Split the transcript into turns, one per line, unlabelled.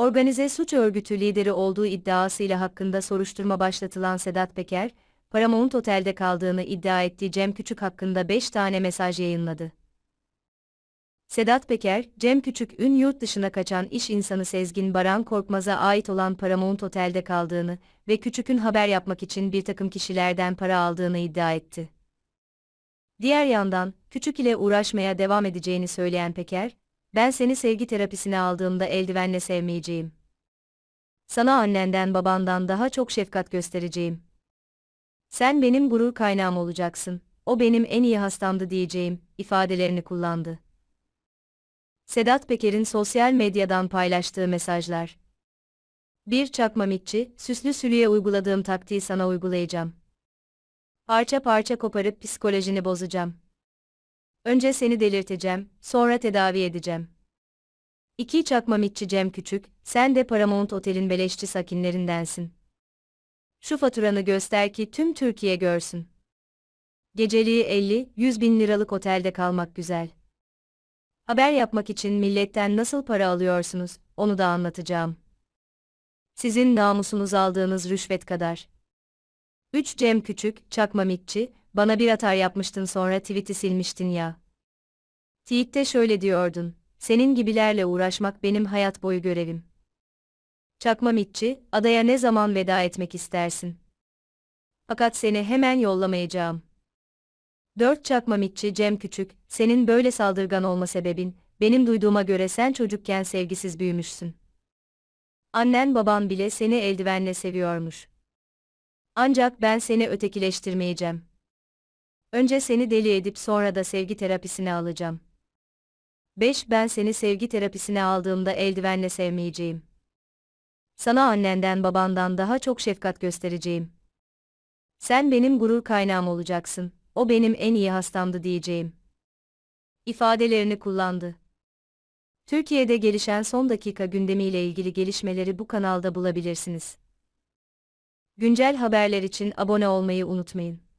Organize suç örgütü lideri olduğu iddiasıyla hakkında soruşturma başlatılan Sedat Peker, Paramount Otel'de kaldığını iddia ettiği Cem Küçük hakkında 5 tane mesaj yayınladı. Sedat Peker, Cem Küçük ün yurt dışına kaçan iş insanı Sezgin Baran Korkmaz'a ait olan Paramount Otel'de kaldığını ve Küçük'ün haber yapmak için bir takım kişilerden para aldığını iddia etti. Diğer yandan, Küçük ile uğraşmaya devam edeceğini söyleyen Peker, ben seni sevgi terapisine aldığımda eldivenle sevmeyeceğim. Sana annenden babandan daha çok şefkat göstereceğim. Sen benim gurur kaynağım olacaksın, o benim en iyi hastamdı diyeceğim, ifadelerini kullandı. Sedat Peker'in sosyal medyadan paylaştığı mesajlar. Bir çakma mitçi, süslü sülüye uyguladığım taktiği sana uygulayacağım. Parça parça koparıp psikolojini bozacağım. Önce seni delirteceğim, sonra tedavi edeceğim. İki çakma mitçi Cem Küçük, sen de Paramount Otel'in beleşçi sakinlerindensin. Şu faturanı göster ki tüm Türkiye görsün. Geceliği 50-100 bin liralık otelde kalmak güzel. Haber yapmak için milletten nasıl para alıyorsunuz, onu da anlatacağım. Sizin namusunuz aldığınız rüşvet kadar. 3 Cem Küçük, çakma mitçi, bana bir atar yapmıştın sonra tweet'i silmiştin ya. Tweet'te şöyle diyordun, senin gibilerle uğraşmak benim hayat boyu görevim. Çakma mitçi, adaya ne zaman veda etmek istersin? Fakat seni hemen yollamayacağım. 4 çakma mitçi Cem Küçük, senin böyle saldırgan olma sebebin, benim duyduğuma göre sen çocukken sevgisiz büyümüşsün. Annen baban bile seni eldivenle seviyormuş. Ancak ben seni ötekileştirmeyeceğim. Önce seni deli edip sonra da sevgi terapisine alacağım. 5. Ben seni sevgi terapisine aldığımda eldivenle sevmeyeceğim. Sana annenden babandan daha çok şefkat göstereceğim. Sen benim gurur kaynağım olacaksın, o benim en iyi hastamdı diyeceğim. İfadelerini kullandı. Türkiye'de gelişen son dakika gündemiyle ilgili gelişmeleri bu kanalda bulabilirsiniz. Güncel haberler için abone olmayı unutmayın.